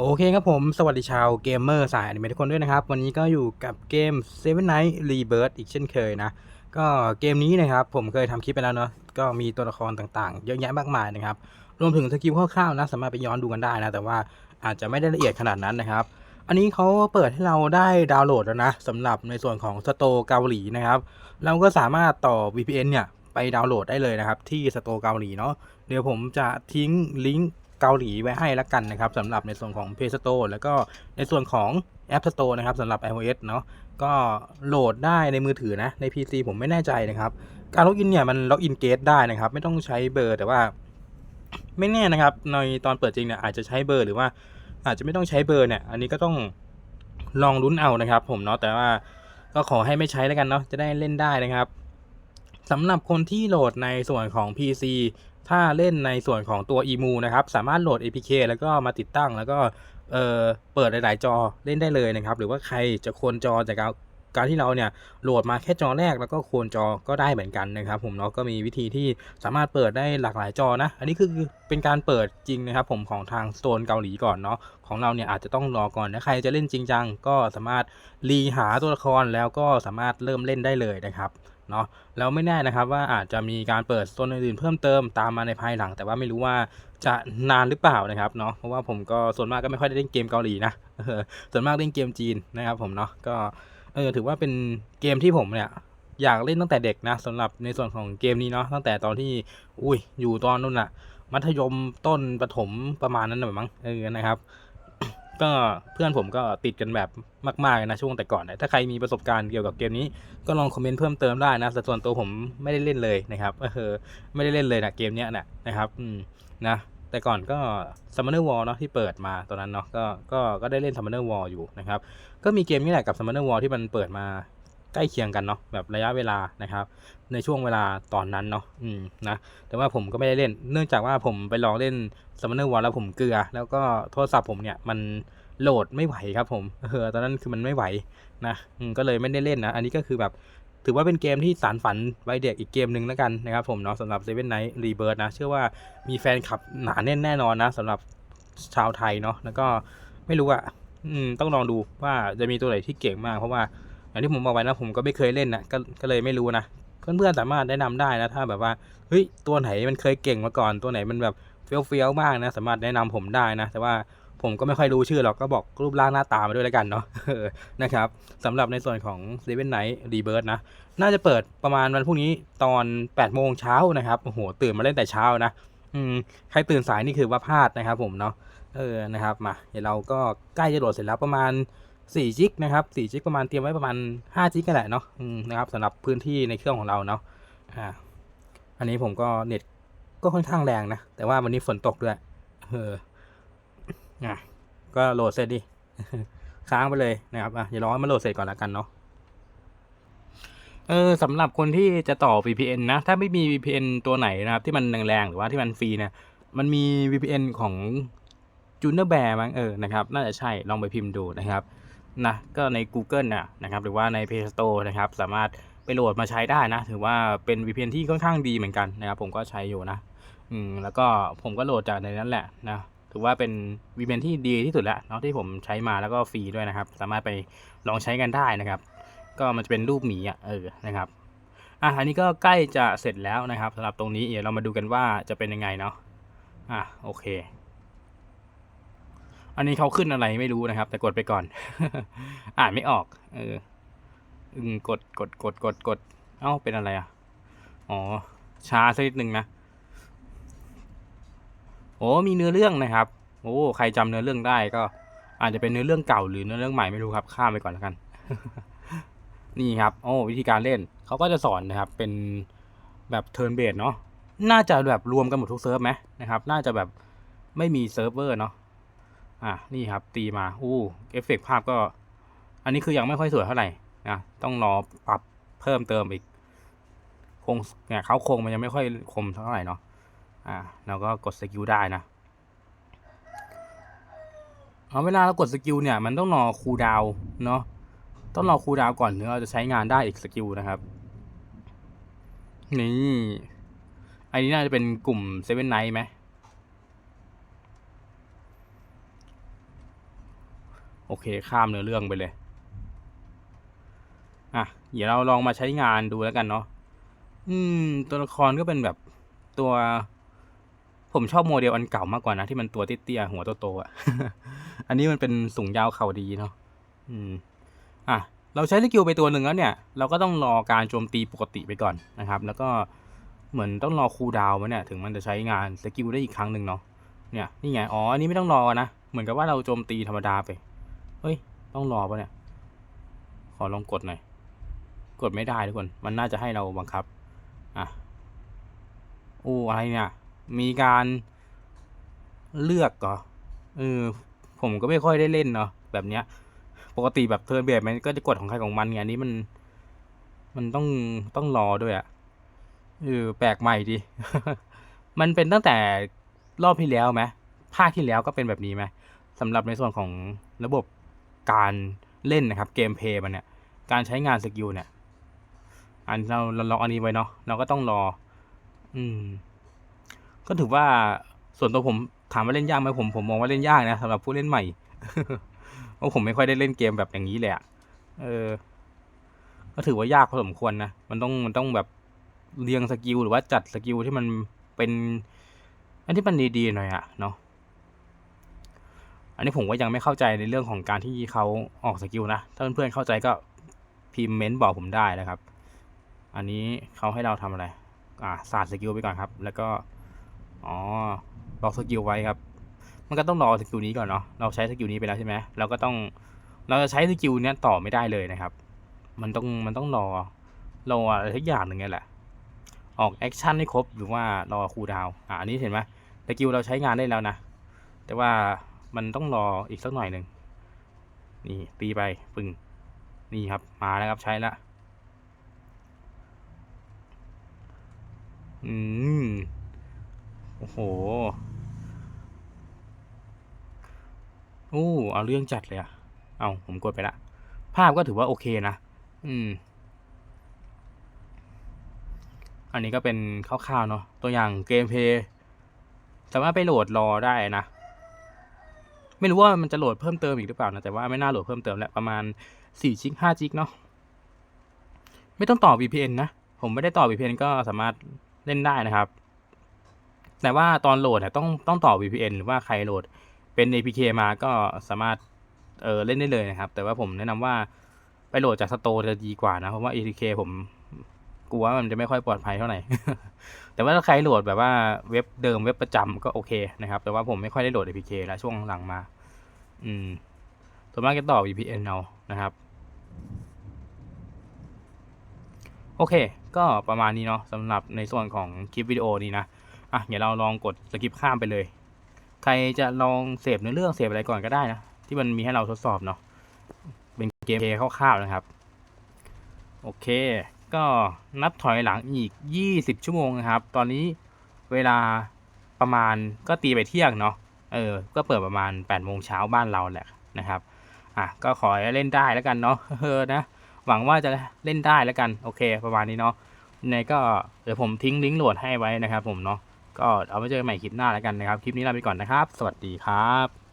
โอเคครับผม สวัสดีชาวเกมเมอร์สายอนิเมะทุกคนด้วยนะครับ วันนี้ก็อยู่กับเกม Seven Night Rebirth อีกเช่นเคยนะ ก็เกมนี้นะครับ ผมเคยทำคลิปไปแล้วเนาะก็มีตัวละครต่างๆ เยอะแยะมากมายนะครับ รวมถึงสกิลคร่าวๆนะ สามารถไปย้อนดูกันได้นะ แต่ว่าอาจจะไม่ได้ละเอียดขนาดนั้นนะครับ อันนี้เขาเปิดให้เราได้ดาวน์โหลดแล้วนะสำหรับในส่วนของสโตเกาหลีนะครับ เราก็สามารถต่อ VPN เนี่ยไปดาวน์โหลดได้เลยนะครับที่สโตเกาหลีเนาะเดี๋ยวผมจะทิ้งลิงก์ เกาหลีไว้ให้ละกันนะครับสำหรับในส่วนของ Play Store แล้วก็ในส่วนของ App Store นะครับสำหรับ iOS เนาะก็โหลดได้ในมือถือนะใน PC ผมไม่แน่ใจนะครับ การล็อกอินเนี่ยมันล็อกอินเกตได้นะครับ ไม่ต้องใช้เบอร์แต่ว่า ไม่แน่นะครับ ในตอนเปิดจริงเนี่ยอาจจะใช้เบอร์หรือว่า อาจจะไม่ต้องใช้เบอร์เนี่ย อันนี้ก็ต้องลองลุ้นเอานะครับ ผมเนาะแต่ว่าก็ขอให้ไม่ใช้แล้วกันเนาะจะได้เล่นได้นะครับสำหรับคนที่โหลดในส่วนของ PC ถ้าเล่นในส่วนของตัว EMU นะครับ สามารถโหลด APK แล้วก็มาติดตั้งแล้วก็เเปิดหลาย ๆ จอเล่นได้เลยนะครับ หรือว่าใครจะโคนจอจาก การที่เราเนี่ยโหลดมาแค่จอแรกแล้วก็โคนจอก็ได้เหมือนกันนะครับผมเนาะก็มีวิธีที่สามารถเปิดได้หลากหลายจอนะ อันนี้คือเป็นการเปิดจริงนะครับผมของทางโซนเกาหลีก่อนเนาะของเราเนี่ยอาจจะต้องรอก่อนถ้าใครจะเล่นจริงจังก็สามารถรีหาตัวละครแล้วก็สามารถเริ่มเล่นได้เลยนะครับเนาะแล้วไม่แน่นะครับว่าอาจจะมีการเปิดโซนอื่นๆเพิ่มเติมตามมาในภายหลัง แต่ว่าไม่รู้ว่าจะนานหรือเปล่านะครับเนาะเพราะว่าผมก็ส่วนมากก็ไม่ค่อยได้เล่นเกมเกาหลีนะเออส่วนมากเล่นเกมจีนนะครับผมเนาะก็ เออถือว่าเป็นเกมที่ผมเนี่ยอยากเล่นตั้งแต่เด็กนะสำหรับในส่วนของเกมนี้เนาะตั้งแต่ตอนที่อุ้ยอยู่ตอนนู้นอะมัธยมต้นประถมประมาณนั้นนะมั้งเออนะครับ ก็เพื่อนผมก็ติดกันแบบมากๆนะช่วงแต่ก่อนนะถ้าใครมีประสบการณ์เกี่ยวกับเกมนี้ก็ลองคอมเมนต์เพิ่มเติมได้นะแต่ส่วนตัวผมไม่ได้เล่นเลยนะครับเออไม่ได้เล่นเลยนะเกมเนี้ยนะนะครับอืมนะ แต่ก่อนก็ Summoner War เนาะที่เปิดมาตอนนั้นเนาะก็ก็ก็ได้เล่น Summoner War อยู่นะครับ ก็มีเกมนี้แหละกับ Summoner War ที่มันเปิดมาใกล้เคียงกันเนาะแบบระยะเวลานะครับ ในช่วงเวลาตอนนั้นเนาะอืมนะแต่ว่าผมก็ไม่ได้เล่น เนื่องจากว่าผมไปลองเล่น Summoner War แล้วผมเกลือ แล้วก็โทรศัพท์ผมเนี่ยมันโหลดไม่ไหวครับผมเออตอนนั้นคือมันไม่ไหวนะก็เลยไม่ได้เล่นนะ อันนี้ก็คือแบบ ถือว่าเป็นเกมที่สารฝันไว้เด็กอีกเกมหนึ่งแล้วกันนะครับผมเนาะสำหรับ Seven Night Rebirth นะเชื่อว่ามีแฟนคลับหนาแน่นแน่นอนนะสำหรับชาวไทยเนาะแล้วก็ไม่รู้อะต้องลองดูว่าจะมีตัวไหนที่เก่งมากเพราะว่าอย่างที่ผมบอกไว้นะผมก็ไม่เคยเล่นนะก็ก็เลยไม่รู้นะเพื่อนๆสามารถแนะนำได้นะถ้าแบบว่าเฮ้ยตัวไหนมันเคยเก่งมาก่อนตัวไหนมันแบบเฟี้ยวๆมากนะสามารถแนะนำผมได้นะ แต่ว่า ผมก็ไม่ค่อยรู้ชื่อหรอกก็บอกรูปร่างหน้าตามาด้วยแล้วกันเนาะนะครับสำหรับในส่วนของ Seven Night Rebirth นะ น่าจะเปิดประมาณวันพรุ่งนี้ตอน8โมงเช้านะครับโอ้โหตื่นมาเล่นแต่เช้านะอืมใครตื่นสายนี่คือว่าพลาดนะครับผมเนาะเออนะครับมาเดี๋ยวเราก็ใกล้จะโหลดเสร็จแล้วประมาณ4จิกนะครับ4จิกประมาณเตรียมไว้ประมาณ5จิกกันแหละเนาะนะครับสำหรับพื้นที่ในเครื่องของเราเนาะอ่าอันนี้ผมก็เน็ตก็ค่อนข้างแรงนะ แต่ว่าวันนี้ฝนตกด้วยเออ อะก็โหลดเสร็จดิ ค้างไปเลยนะครับอะเดี๋ยวรอให้มันโหลดเสร็จก่อนแล้วกันเนาะเออสำหรับคนที่จะต่อ VPN นะ ถ้าไม่มี VPN ตัวไหนนะครับ ที่มันแรงๆหรือว่าที่มันฟรีเนี่ยมันมี VPN ของ j u n e r Bear มั้งเออนะครับ น่าจะใช่ลองไปพิมพ์ดูนะครับนะก็ใน Google น่ะนะครับ หรือว่าใน Play Store นะครับ สามารถไปโหลดมาใช้ได้นะ ถือว่าเป็น VPN ที่ค่อนข้างดีเหมือนกันนะครับ ผมก็ใช้อยู่นะ อืมแล้วก็ผมก็โหลดจากในนั้นแหละนะ ถือว่าเป็น VPN ที่ดีที่สุดแล้วเนาะที่ผมใช้มาแล้วก็ฟรีด้วยนะครับ สามารถไปลองใช้กันได้นะครับ ก็มันจะเป็นรูปหมีอะเออนะครับอะอันนี้ก็ใกล้จะเสร็จแล้วนะครับสำหรับตรงนี้เดี๋ยวเรามาดูกันว่าจะเป็นยังไงเนาะอะโอเค อันนี้เขาขึ้นอะไรไม่รู้นะครับ แต่กดไปก่อน อ่านไม่ออก เอออืมกดกดกดกดกดเอ้าเป็นอะไรอะอ๋อช้าสักนิดนึงนะ โอ้มีเนื้อเรื่องนะครับ โอ้ใครจำเนื้อเรื่องได้ก็ อาจจะเป็นเนื้อเรื่องเก่าหรือเนื้อเรื่องใหม่ไม่รู้ครับข้ามไปก่อนแล้วกัน นี่ครับ โอ้วิธีการเล่นเขาก็จะสอนนะครับ เป็นแบบเทิร์นเบสเนาะน่าจะแบบรวมกันหมดทุกเซิร์ฟไหมนะครับ น่าจะแบบไม่มีเซิร์ฟเวอร์เนาะอะนี่ครับ ตีมาอู้เอฟเฟกต์ภาพก็ อันนี้คือยังไม่ค่อยสวยเท่าไหร่นะต้องรอปรับเพิ่มเติมอีกคงเนี่ยเขาโครงมันยังไม่ค่อยคมเท่าไหร่เนาะ อ่าเราก็กดสกิลได้นะเอาเวลาเรากดสกิลเนี่ยมันต้องรอคูลดาวเนาะต้องรอคูลดาวก่อนถึงเราจะใช้งานได้อีกสกิลนะครับนี่อันนี้น่าจะเป็นกลุ่มเซเว่นไนท์ไหมโอเค ข้ามเนื้อเรื่องไปเลย อะ เดี๋ยวเราลองมาใช้งานดูแล้วกันเนาะ อืม ตัวละครก็เป็นแบบตัว ผมชอบโมเดลอันเก่ามากกว่านะที่มันตัวเตี้ยๆหัวโตๆอะ อันนี้มันเป็นสูงยาวเข่าดีเนาะ อืม อะ เราใช้สกิลไปตัวหนึ่งแล้วเนี่ย เราก็ต้องรอการโจมตีปกติไปก่อนนะครับ แล้วก็เหมือนต้องรอคูลดาวน์ไว้เนี่ยถึงมันจะใช้งานสกิลได้อีกครั้งหนึ่งเนาะ เนี่ย นี่ไง อ๋อ อันนี้ไม่ต้องรอนะ เหมือนกับว่าเราโจมตีธรรมดาไป เฮ้ย ต้องรอปะเนี่ย ขอลองกดหน่อย กดไม่ได้ทุกคน มันน่าจะให้เราบังคับ อะ โอ้ อะไรเนี่ย มีการเลือกเหรอเออผมก็ไม่ค่อยได้เล่นเนาะแบบเนี้ย ปกติแบบเทิร์นเบสมันก็จะกดของใครของมันไงนนี้มัน มันต้องต้องรอด้วยอะ่ะเออแปลกใหม่ดี มันเป็นตั้งแต่รอบที่แล้วไหมภาคที่แล้วก็เป็นแบบนี้ไหมสำหรับในส่วนของระบบการเล่นนะครับ เกมเพลย์มันเนี่ย การใช้งานสกิลเนี่ย อันเราเราล็อกอันนี้ไว้เนาะเราก็ต้องรอ อืม ก็ถือว่าส่วนตัวผมถามว่าเล่นยากไหมผมผมมองว่าเล่นยากนะสำหรับผู้เล่นใหม่เพราะผมไม่ค่อยได้เล่นเกมแบบอย่างนี้เลยอะเออ ก็ถือว่ายากพอสมควรนะมันต้องมันต้องแบบเรียงสกิลหรือว่าจัดสกิลที่มันเป็น อันที่มันดีๆหน่อยอะเนาะอันนี้ผมก็ยังไม่เข้าใจในเรื่องของการที่เขาออกสกิลนะ ถ้าเพื่อนๆเข้าใจก็พิมพ์เมนต์บอกผมได้นะครับ อันนี้เขาให้เราทำอะไร อ่าศาสตร์สกิลไปก่อนครับ แล้วก็ อ๋อล็อกสกิลไว้ครับ มันก็ต้องรอสกิลนี้ก่อนเนาะ เราใช้สกิลนี้ไปแล้วใช่ไหมเราก็ต้อง เราจะใช้สกิลนี้ต่อไม่ได้เลยนะครับ มันต้อง มันต้องรอ รออะไรทุกอย่างหนึ่งไงแหละ ออกแอคชั่นให้ครบหรือว่ารอคูลดาวอะอันนี้เห็นไหมสกิลเราใช้งานได้แล้วนะ แต่ว่ามันต้องรออีกสักหน่อยหนึ่ง นี่ตีไปปึงนี่ครับ มาแล้วครับใช้ละอืม โอ้โหโอ้เอาเรื่องจัดเลยอะเอาผมกดไปละ ภาพก็ถือว่าโอเคนะ อืม อันนี้ก็เป็นคร่าวๆเนาะ ตัวอย่างเกมเพย์สามารถไปโหลดรอได้นะ ไม่รู้ว่ามันจะโหลดเพิ่มเติมอีกหรือเปล่านะ แต่ว่าไม่น่าโหลดเพิ่มเติมแล้วประมาณสี่จิกห้าจิกเนาะ ไม่ต้องต่อ VPN นะ ผมไม่ได้ต่อ VPN ก็สามารถเล่นได้นะครับ แต่ว่าตอนโหลดเนี่ยต้องต้องต่อ VPN หรือว่าใครโหลดเป็น APK มาก็สามารถเออเล่นได้เลยนะครับ แต่ว่าผมแนะนำว่าไปโหลดจากสโตร์จะดีกว่านะ เพราะว่า APK ผมกลัวว่ามันจะไม่ค่อยปลอดภัยเท่าไหร่ แต่ว่าถ้าใครโหลดแบบว่าเว็บเดิมเว็บประจำก็โอเคนะครับ แต่ว่าผมไม่ค่อยได้โหลด APK แล้วช่วงหลังมา อืมส่วนมากจะต่อ VPN เอานะครับ โอเค ก็ประมาณนี้เนาะสำหรับในส่วนของคลิปวิดีโอนี้นะ อะเดี๋ยวเราลองกดสกิปข้ามไปเลย ใครจะลองเสพเนื้อเรื่องเสพอะไรก่อนก็ได้นะ ที่มันมีให้เราทดสอบเนาะเป็นเกมเพย์คร่าวๆนะครับ โอเค ก็นับถอยหลังอีก 20 ชั่วโมงนะครับ ตอนนี้เวลาประมาณก็ตีไปเที่ยงเนาะเออ ก็เปิดประมาณ8โมงเช้าบ้านเราแหละนะครับอะก็ขอให้เล่นได้แล้วกันเนาะเออนะหวังว่าจะเล่นได้แล้วกัน โอเค ประมาณนี้เนาะยังไงก็เดี๋ยวผมทิ้งลิงก์โหลดให้ไว้นะครับผมเนาะ ก็เอาไว้เจอกันใหม่คลิปหน้าแล้วกันนะครับ คลิปนี้ลาไปก่อนนะครับ สวัสดีครับ